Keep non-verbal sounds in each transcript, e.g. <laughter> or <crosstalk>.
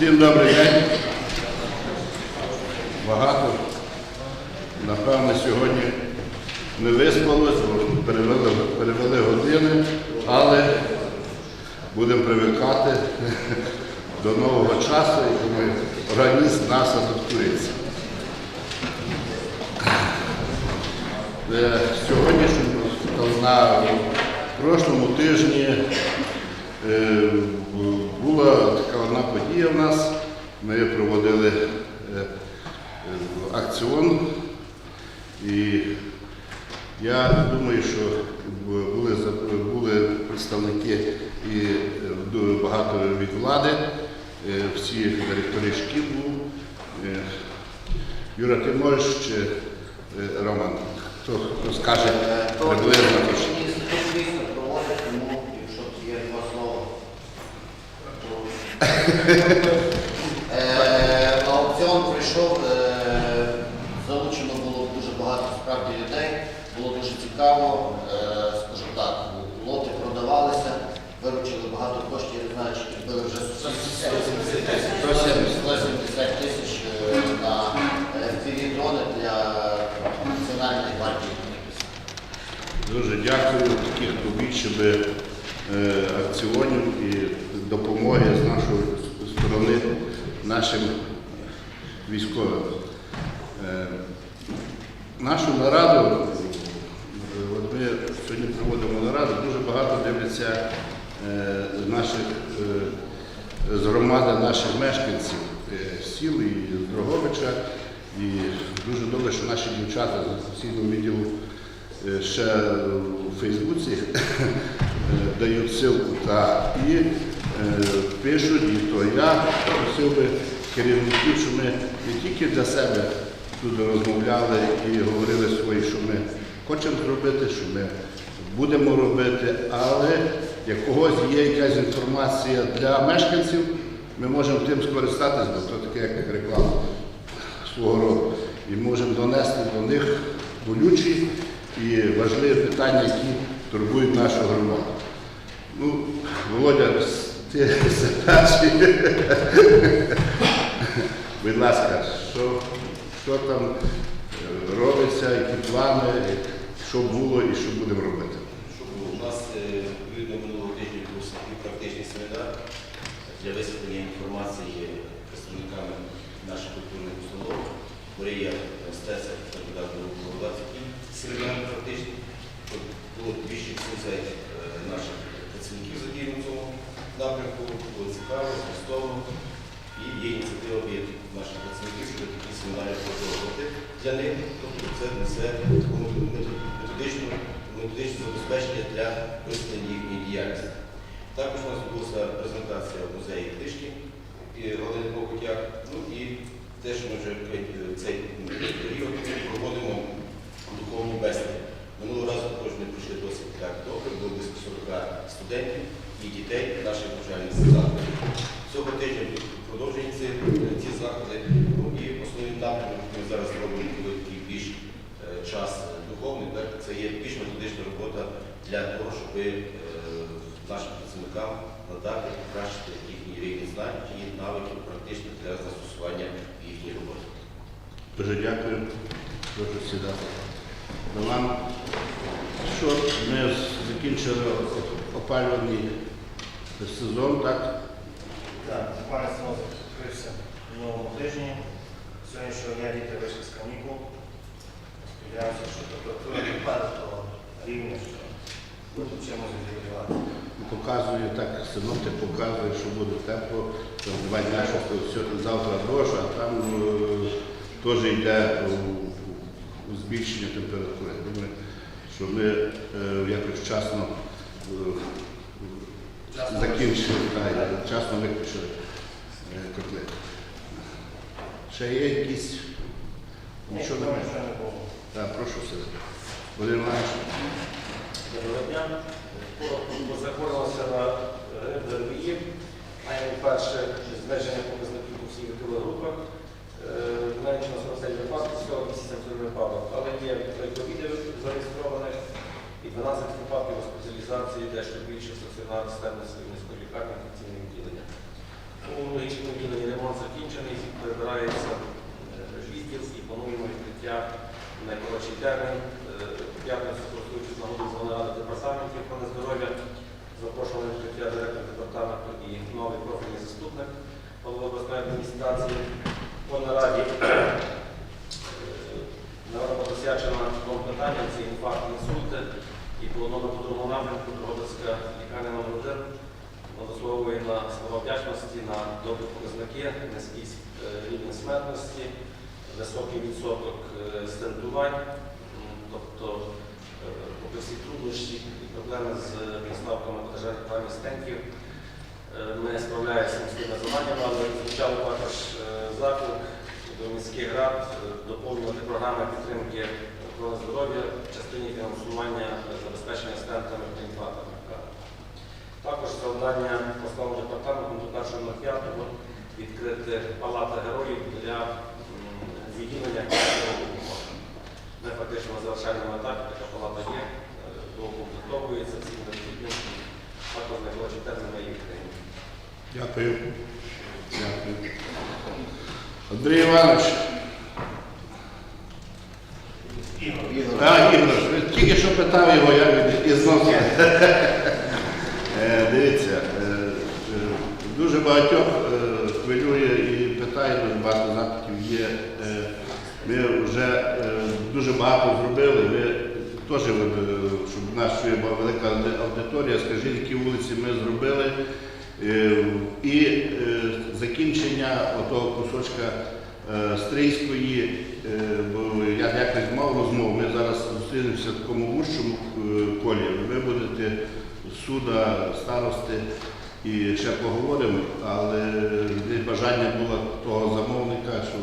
добрий день. Багато. Напевно, сьогодні не виспалось, перевели, перевели години, але будемо привикати <laughs> до нового часу, і організм нас адаптується. Е, Сьогоднішньому на прошлому тижні е, була така одна подія в нас. Ми проводили е, е, акціон. І я думаю, що були, були представники і е, багато від влади, е, всі директори шкіл був. Е, Юра, ти можеш чи е, Роман? Хто, хто скаже приблизно? точно? Мені спеціалістно проводять, тому якщо є два слова. то- Е, На аукціон прийшов, е, залучено було дуже багато справді людей, було дуже цікаво, е, скажімо так, лоти продавалися, виручили багато коштів, я знаю, чи підбили вже 170 тисяч 170 тисяч е, на FPV дрони для Національної гвардії. Дуже дякую таких побільше би е, акціонів і допомоги з нашої сторони нашим військовим. Е, Нашу нараду, от ми сьогодні проводимо нараду, дуже багато дивляться е, наших е, з громади наших мешканців сіл і з Дрогобича. І дуже добре, що наші дівчата з сусіднього відділу ще у Фейсбуці дають ссылку та і пишуть, і то я просив би керівників, щоб ми не тільки для себе тут розмовляли і говорили свої, що ми хочемо зробити, що ми будемо робити, але як когось є якась інформація для мешканців, ми можемо тим скористатися, бо це таке як реклама свого роду. І можемо донести до них болючі і важливі питання, які турбують нашу громаду. Ну, Володя. Будь ласка, що, що там е, робиться, які плани, що було і що будемо робити? Щоб у нас е, відповідно минулого тижня такий практичний семінар для висвітлення інформації представниками наших культурних установ. Марія наук провела такий семінар практичний. Було більше 70 е, наших працівників задіяно в цьому напрямку. Було цікаво, змістовно. І є ініціатива від наших працівників, щоб такі семінари продовжувати для них. Тобто це несе методичну методичне забезпечення для висвітлення їхньої діяльності. Також у нас відбулася презентація в музеї книжки і Галини Покутяк. Ну і те, що ми вже в цей період проводимо духовні бесіди. Минулого разу також ми пройшли досить так добре, було близько 40 студентів і дітей наших навчальних закладів. Цього тижня продовжують ці, заходи. Ну, І основним напрямком, ми зараз робимо, коли такий більш е, час духовний, так, це є більш методична робота для того, щоб е, нашим працівникам надати, покращити їхній рівень знань і навиків практично для застосування в їхній роботі. Дуже дякую. Прошу сідати. Роман, що ми закінчили опалювальний сезон, так? Так, буквально закрився в новому тижні. Сьогоднішнього дня діти вийшли з канікул. Сподіваємося, що температура не впаде до рівня, що будуть чимось відігрівати. Показую так, синоптик показує, що буде тепло, там два дня, що сьогодні завтра дощ, а там е, теж йде у збільшення температури. Думаю, що ми е, якось вчасно е, закінчили, та, і вчасно виключили е, котли. Ще є якісь? Нічого Нічого немає. було. Так, прошу себе. Володимир Іванович. Доброго дня. Позаходилося на РВІ. Маємо перше зниження показників у всіх групах. Зменшено 47 випадків, цього місяця в випадок, але є три ковіди зареєстрованих і 12 випадків госпіталізації, дещо більше стаціонарних системних низької лікарні інфекційних відділення. У логічному відділенні ремонт закінчений, прибирається е, відділ і плануємо відкриття найкоротший термін. Е, П'ятницю, користуючись нагодою звали ради департаментів охорони здоров'я, запрошували відкриття директор департаменту і новий профільний заступник голови обласної адміністрації. По нараді до міських рад е, доповнювати програми підтримки охорони здоров'я в частині фінансування е, забезпечення стентами та інфарктами. Також завдання основного департаменту до першого на п'ятого відкрити палата героїв для відділення допомоги. Ми фактично на завершальному етапі така палата є, е, доукомплектовується, всі необхідні, також найкоротші терміни їх відкриємо. Дякую. Дякую. Андрій Іванович. А, Ігор, тільки що питав його, як він із носа. Е, Дивіться, е, дуже багатьох е, хвилює і питає, дуже багато запитів є. Ми вже дуже багато зробили. Ви теж, щоб в нас була велика аудиторія, скажіть, які вулиці ми зробили. І закінчення отого кусочка Стрийської, е, я якось мав розмов, ми зараз зустрінемося в такому вужчому е, колі. Ви будете суда, старости і ще поговоримо, але бажання було того замовника, що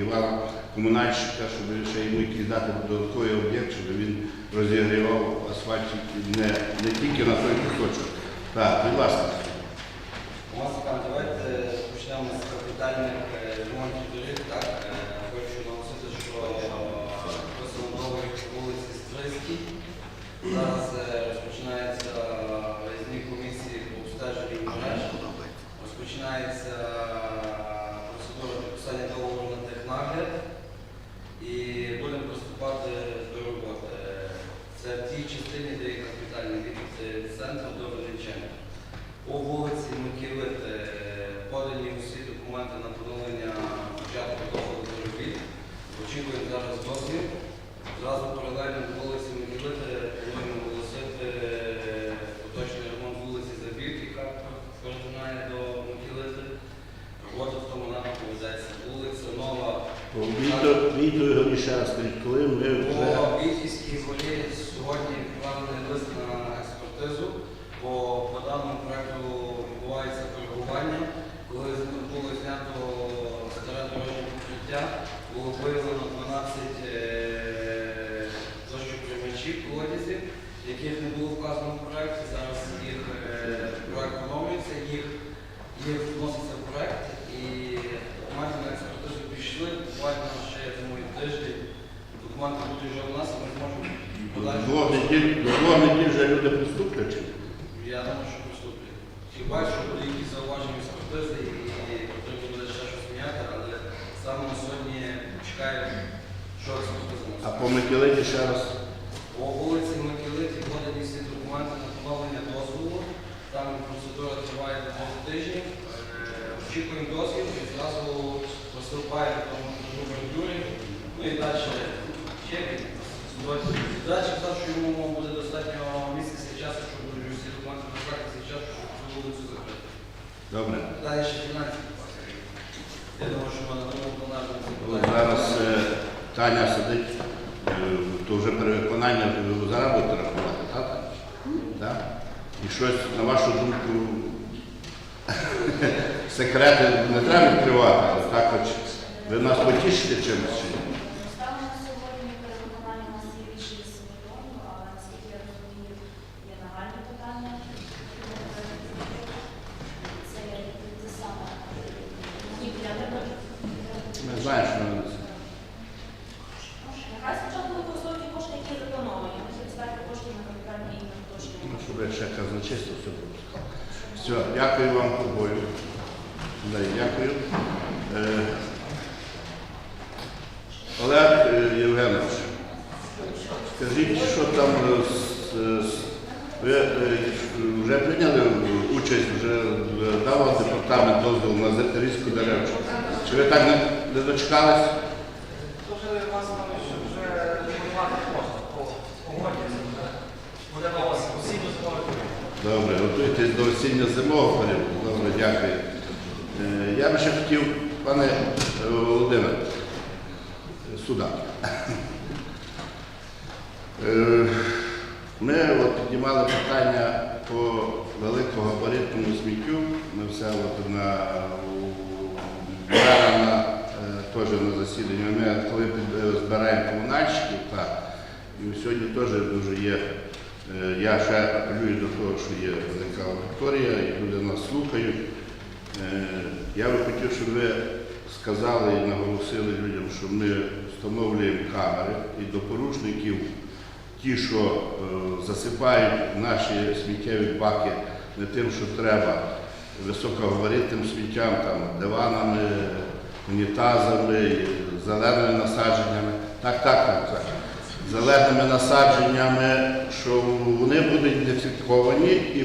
Івана комунальщика, щоб ще йому якийсь дати додатковий об'єкт, щоб він розігрівав асфальт не, не тільки на той кусочок. Так, будь ласка. Давайте почнемо з капітальних е, ремонтів доріг. Так, Е, хочу наголосити, що виписано договір по вулиці Стрийській. Зараз е, розпочинається виїзні комісії по обстеженню мереж. Розпочинається процедура підписання договору на технагляд і будемо приступати до роботи. Це в тій частині, де є капітальний від е, центру до Величини. По вулиці Микілит е, подані усі документи на поновлення початку доходу до робіт. Очікуємо зараз дозвіл. Зразу паралельно до вулиці Микілит е, плануємо оголосити е, поточний ремонт вулиці Забіг, яка перетинає до Микілити. Робота в тому напрямку ведеться. Вулиця Нова. Війто Ігор ще раз коли ми вже. По Вітівській волі сьогодні відправлений лист на експертизу, бо по даному проекту відбувається коригування. Коли було знято старе дорожнє покриття, було виявлено 12 е, дощоприймачів колодязів, яких не було вказано в проекті. Зараз їх е, проект оновлюється, їх, їх вноситься в проект і документи на експертизу пішли. Буквально ще я думаю тиждень. Документи будуть вже у нас, і ми зможемо До подальше. двох неділь, до двох неділь вже люди приступлять. чи ні? Я думаю, що приступлять. Хіба що буде якісь зауваження експертизи і потрібно буде ще щось міняти, але саме на сьогодні чекаємо, що експертиза нас. А по Микілиті ще раз. По вулиці Микілиті подані всі документи на поновлення дозволу. Там процедура триває до двох тижнів. Е, Очікуємо дозвіл і зразу приступає до тому. Ну і далі ще Далі сказав, що йому буде достатньо місяця часу, щоб всі документи працювати часу, щоб цю вулицю закрити. Добре. Далі ще пасажири. Я думаю, що ми на тому Зараз е, Таня сидить, вже перевиконання ви зараз будете рахувати, так? Так? І щось, на вашу думку, <laughs> секрети не треба відкривати, але так хоч ви нас потішите чимось. чи ні? Станом на сьогодні перевиконання у нас є більше 8 мільйонів, але наскільки я розумію, є нагальні питання. Це є те саме. Ні, я не можу. Ми знаємо, що ми Нехай спочатку використовують ті кошти, які заплановані. Ми специфіку коштів на капітальні і на поточні. Ну, щоб ще казначейство все було. Все, дякую вам обоє. Да, Дякую. Е, Олег е, Євгенович, скажіть, що там е, з- ви е, вже прийняли участь, вже е, дав департамент дозвіл на різку дерев? Чи ви так не, дочекались? Вже вас вже осінньо. Добре, готуйтесь до осінньо-зимового періоду. Добре, дякую. Е, Я би ще хотів, пане е, Сюди. Е, Ми от піднімали питання по великогабаритному сміттю. Ми все от на, на, е, теж на засіданні. Ми коли е, збираємо комунальщиків, так, і сьогодні теж дуже є. Я ще апелюю до того, що є велика аудиторія, і люди нас слухають. Я би хотів, щоб ви сказали і наголосили людям, що ми встановлюємо камери і до порушників, ті, що е, засипають наші сміттєві баки не тим, що треба, високогабаритним сміттям, там, диванами, унітазами, зеленими насадженнями. Так, так, так, так. Зеленими насадженнями, що вони будуть ідентифіковані і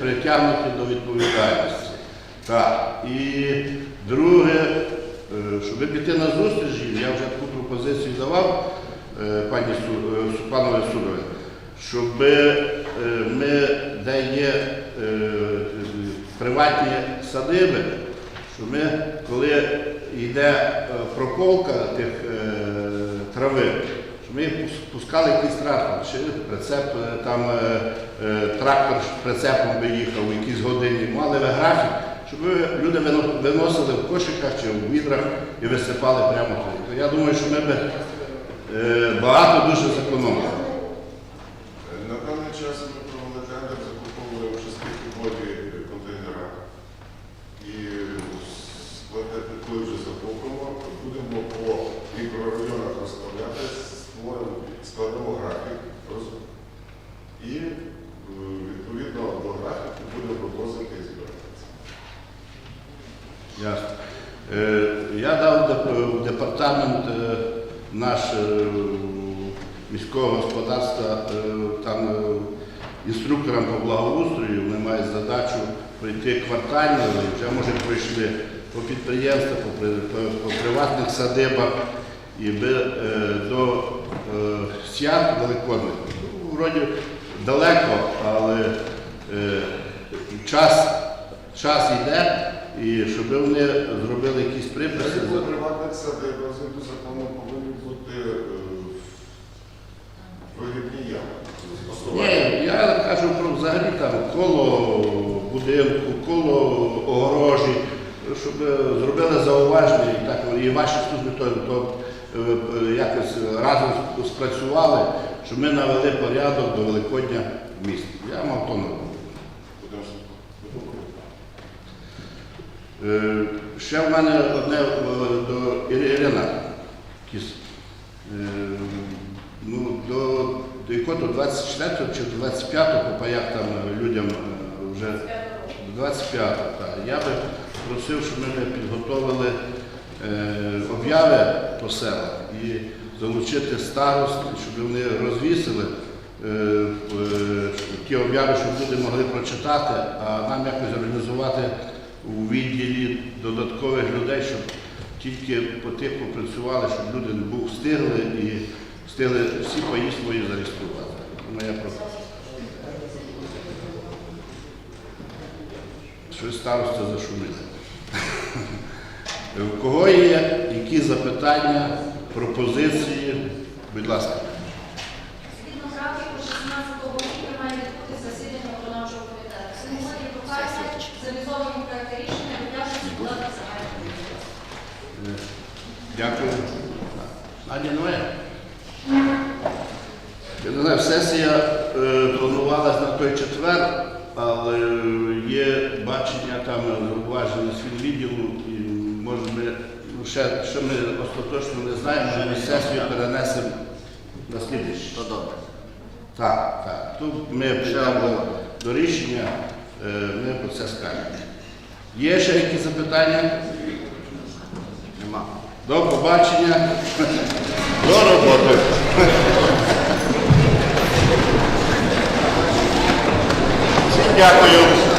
притягнуті до відповідальності. Так. І друге, е, щоб піти на зустріч, я вже пропозицію давав е, пані е, Супанові Судові, щоб е, ми, де є приватні садиби, що ми, коли йде прополка тих трави, щоб ми пус- пускали якийсь транспорт, чи прицеп, там трактор прицепом би їхав у якійсь годині, мали би графік, щоб люди виносили в кошиках чи в відрах і висипали прямо туди. То Я думаю, що ми би е, багато дуже зекономили. На даний час ми провели тендер, закуповуємо частинки воді контейнера. І складати коли вже закупимо, будемо по мікрорайонах розставляти, створимо, складемо графік роз- і е, відповідно до графіку будемо вивозити і збирати. Ясно. Е, Я дав деп- в департамент е, наш е, міського господарства е, там е, інструкторам по благоустрою, вони мають задачу пройти квартально, і вже може пройшли по підприємствах, по, по- приватних садибах і е, до е, свят великодних. Ну, Вроді далеко, але е, час, час йде, і щоб вони зробили якісь приписи. Якщо приватних садибах згідно закону повинні бути вигідні ями. Я кажу про взагалі там коло будинку, коло огорожі, щоб зробили зауваження і так і ваші служби то, то е, якось разом спрацювали, щоб ми навели порядок до Великодня в місті. Я мав то на увазі. Е, Ще в мене одне е, до Ірина Кіс. Ну, до, до якого до 24 чи 25 по паях там е, людям е, вже до 25 так. Я би просив, щоб ми підготовили е, обяви по селах і залучити старост, щоб вони розвісили ті обяви, щоб люди могли прочитати, а нам якось організувати у відділі додаткових людей, щоб тільки по тих попрацювали, щоб люди не був встигли і встигли всі паї свої зареєструвати. Моя пропозиція. Щось старості зашуміли. <laughs> У кого є які запитання, пропозиції? Будь ласка. Згідно графіку 16 грудня має відбутися засідання виконавчого комітету. Сьогодні прохання завізовані проекти рішення відв'яжуться подати загальну Е, Дякую. Надя немає? Не знаю, сесія е, планувалась на той четвер, але є бачення там зауваження з відділу, і може ми ну, ще, ще ми остаточно не знаємо, що ми сесію перенесемо на слідчий. То добре. Так, так. Тут ми прийдемо до рішення, е, ми про це скажемо. Є ще якісь запитання? Нема. До побачення. До роботи. Всім дякую.